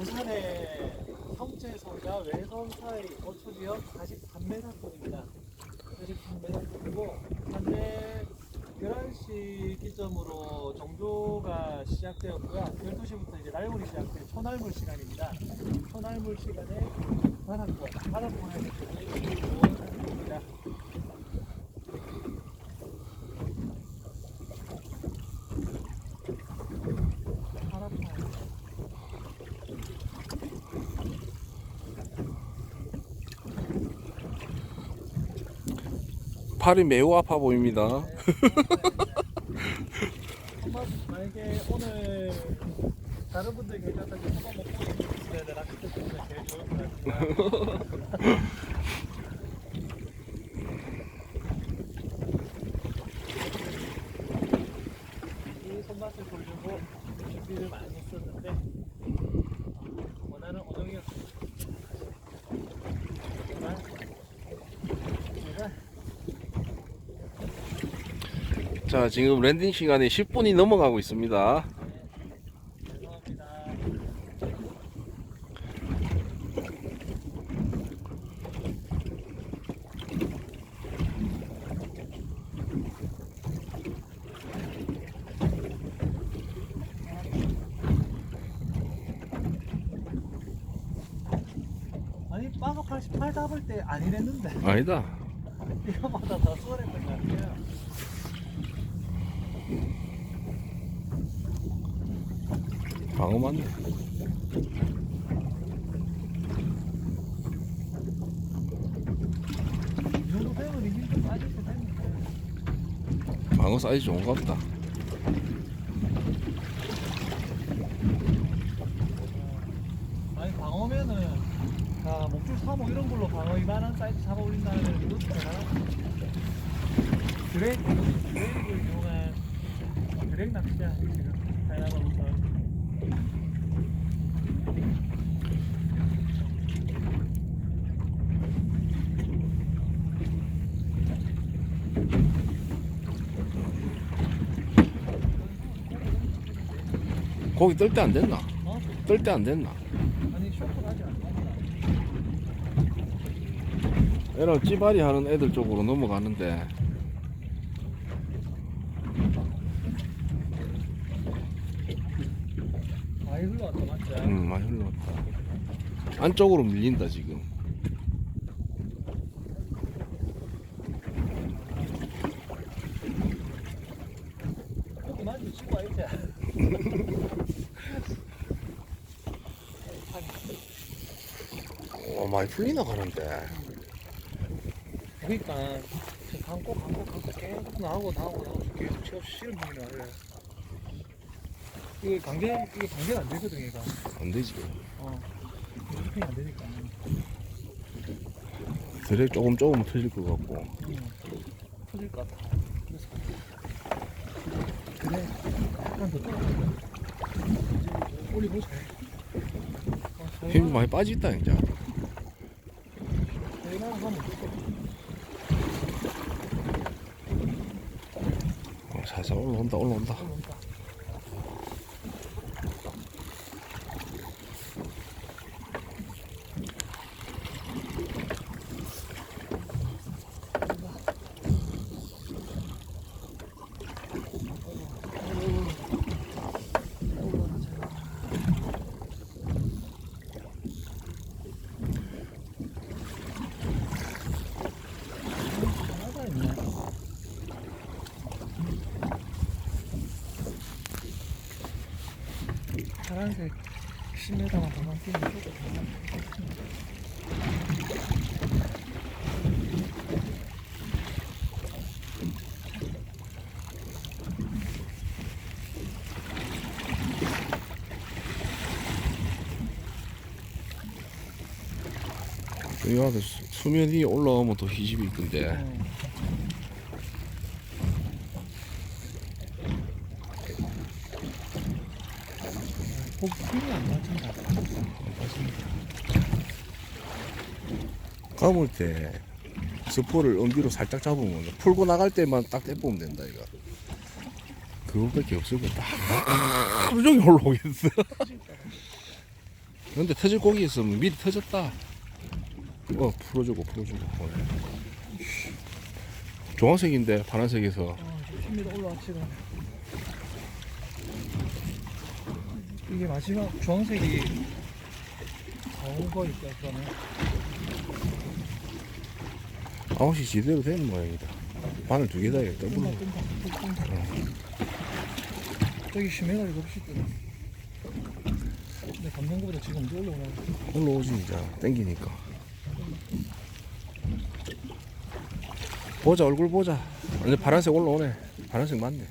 부산의 성채소가 외섬 사이 어초지역 43m급입니다. 43m급이고 현재 11시 기점으로 정조가 시작되었고요. 12시부터 이제 날물이 시작돼 초날물 시간입니다. 초날물 시간에 바닷권, 바닷권에서 입니다. 바닷권. 팔이 매우 아파 보입니다. 만약에 오늘 다른 분들 이제 한번 먹고 있으면 낚시 때문에 제일 좋을 것 같습니 다. 이 손맛을 보려고 준비를 많이 했었는데 어, 원하는 어종이었습니다. 하지만 제가 자, 지금 랜딩 시간이 10분이 넘어가고 있습니다. 죄송합니다. 아니 빠가 88 잡을 때 아니랬는데 아니다. 이거보다 더 수월했던 것 같아요. 방어 맞네. 방어 사이즈 좋은 것 같다. 아니 방어면은 아 목줄 3호 이런 걸로 방어 이만한 사이즈 잡아 이것도 대단하다 드랙 드랙을 이용한 드랙 낚시야 지금 다양하면서 고기 뜰 때 안 됐나? 어? 뜰 때 안 됐나? 아니 아직 안 나온다 에라 찌바리 하는 애들 쪽으로 넘어가는데 많이 흘러왔다 맞지? 음 많이 흘러갔다. 안쪽으로 밀린다 지금. 많이 치고 와 이제 많이 풀리나 가는데. 그러니까 감고 감고 감고 계속 나오고 나오고 나오고 계속 취업 실험 중이라 원래 이거 강제 이거 강제가 안 되거든 얘가 안 되지. 어 수평이 안 되니까 드랙 조금 조금 터질 것 같고. 음, 터질 것 같아 그래서 그래 약간 더 떨어져 올리보자 어, 힘이 많이 빠졌다 이제. 될것 어, 살살 올라온다 올라온다. 같아 하나가 있네. 파란색 10m만 더 넘기면 조금 여기 수- 수면 위에 올라오면 더 희집이 있던데. 어. 감을 때 스포를 엄지로 살짝 잡으면 풀고 나갈 때만 딱 떼보면 된다 이거. 그거밖에 것 같다. 하루 종일 올라오겠어. 근데 터질 고기 있으면 미리 터졌다. 어, 풀어주고, 풀어주고. 어. 주황색인데, 파란색에서. 아, 좋습니다. 올라왔지가. 이게 마지막 주황색이 나온 거니까 그러면 아웃이 제대로 되는 모양이다. 바늘 두 개다, 이거 더블로. 뜬다 뜬다 뜬다. 저기 심해가지고 없이 뜨네. 근데 감정보다 지금 언제 올라오나? 올라오지, 이제. 땡기니까. 보자, 얼굴 보자. 이제 파란색 올라오네. 파란색 맞네.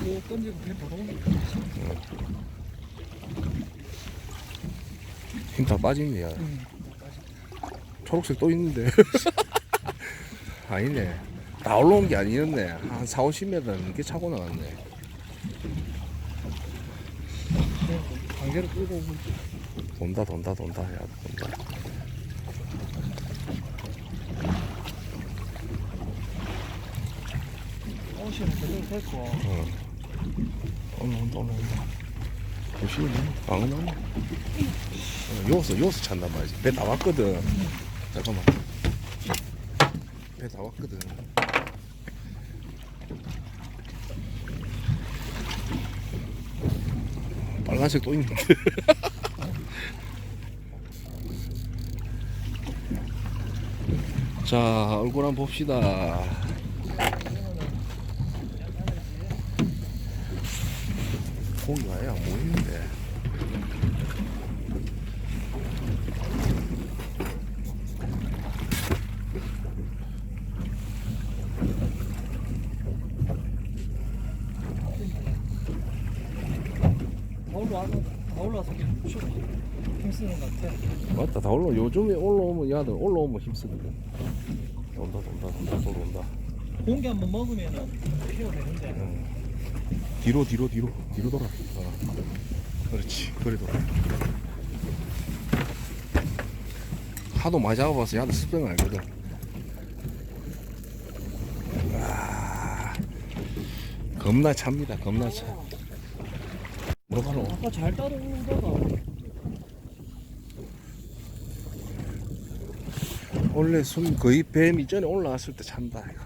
또 던지고 배 바로 오네. 힘다 빠진네, 야. 응. 초록색 또 있는데. 아니네. 다 올라온 게 아니었네. 한 4, 50m 넘게 차고 나갔네. 강제로 끌고 있지. 돈다, 돈다, 돈다. 야, 돈다. 아웃이는 제대로 됐고 어. 올라온다, 올라온다. 방어 나네. 어, 요서, 요서 찬단 말이지. 배다 왔거든. 잠깐만. 배다 왔거든. 빨간색 또 있는데. 자, 얼굴 한번 봅시다. 고기가 아예 안 보이는데. 다 올라와서 다 올라와서 쭉 힘쓰는 것 같아. 맞다, 다 올라. 요즘에 올라오면 야들 올라오면 힘쓰거든. 돈다, 돈다, 돈다, 돌아온다. 공기 한번 먹으면은 피가 되는데 응. 뒤로, 뒤로, 뒤로, 뒤로 돌아. 어. 그렇지, 그래 돌아. 하도 많이 잡아봐서 야들 습병 알거든. 와, 겁나 찹니다, 겁나 차. 뭐 바로 아까 잘 따라오다가 원래 숨 거의 뱀 이전에 올라왔을 때 찬다 이거.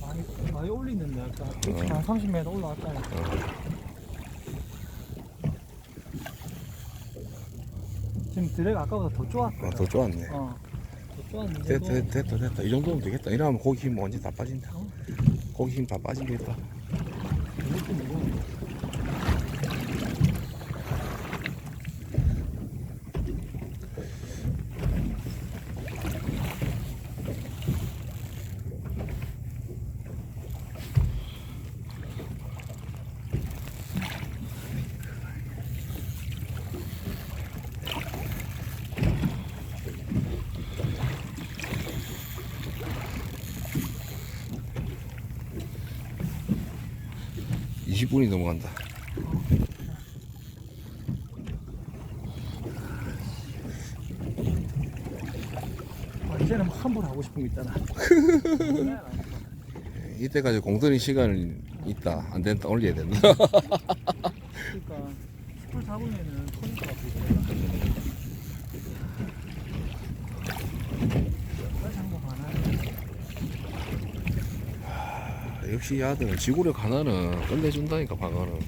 많이 많이 올리는데 아까 어. 한 30m 올라왔잖아. 지금 드랙 아까보다 더 좋았거든. 어, 더 좋았네. 어, 더 좋았는데 됐다, 됐다, 됐다, 됐다. 이 정도면 되겠다. 이러면 고기 힘 완전 다 빠진다. 어? 고기 힘 다 빠지겠다. 이것도 무거워. 이십 분이 넘어간다. 아, 이제는 함부로 하고 싶은 거 있잖아. 이때까지 공들인 시간이 있다. 안 된다. 올려야 된다. 그러니까 숯불 잡으면은 같아. 빨리 한거 많아. 역시 야들은 지구력 하나는 끝내준다니까 방어는.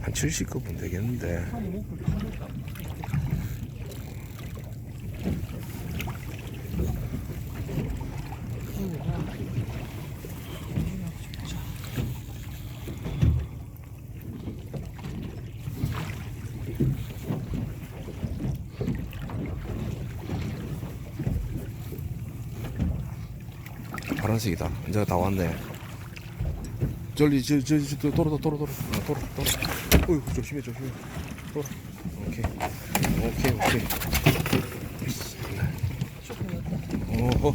한 70급은 되겠는데. 한 목을 타니까. 파란색이다. 이제 다 왔네. 저리 저 저 저, 돌아 돌아 돌아 돌아 어, 돌아 돌아. 어이구 조심해 조심해. 돌아. 오케이 오케이 오케이. 어허.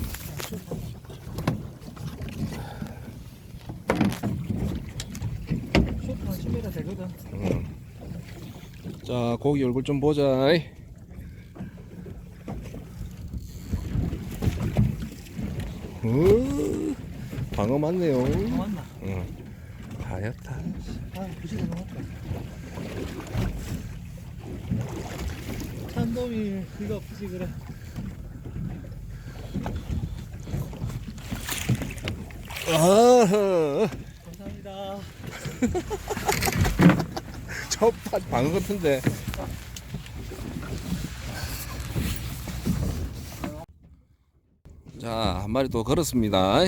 쇼트 한 10m 되거든. 응. 자 고기 얼굴 좀 보자 어, 방어 많네요 맞나? 응. 하얗다 아, 부시가 넘었다. 참돔이 이거 부시 그래. 아하 감사합니다. 첫판 방어 같은데 자 한 마리 또 걸었습니다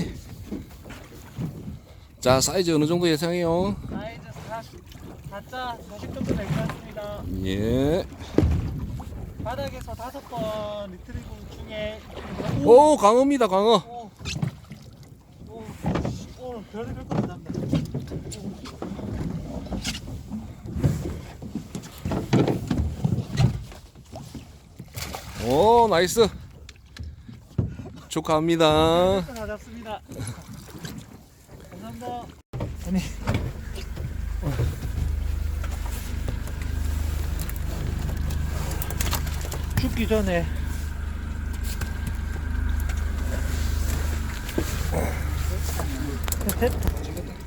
자 사이즈 어느 정도 예상해요 사이즈 40, 4자 40 정도 될 것 같습니다. 예. 바닥에서 다섯 번 리트리브 중에 오 강어입니다 강어 오, 오, 오, 별의별 거 나온다. 오 나이스 축하합니다 다 잡습니다. 감사합니다. 아니. 죽기 전에 됐다.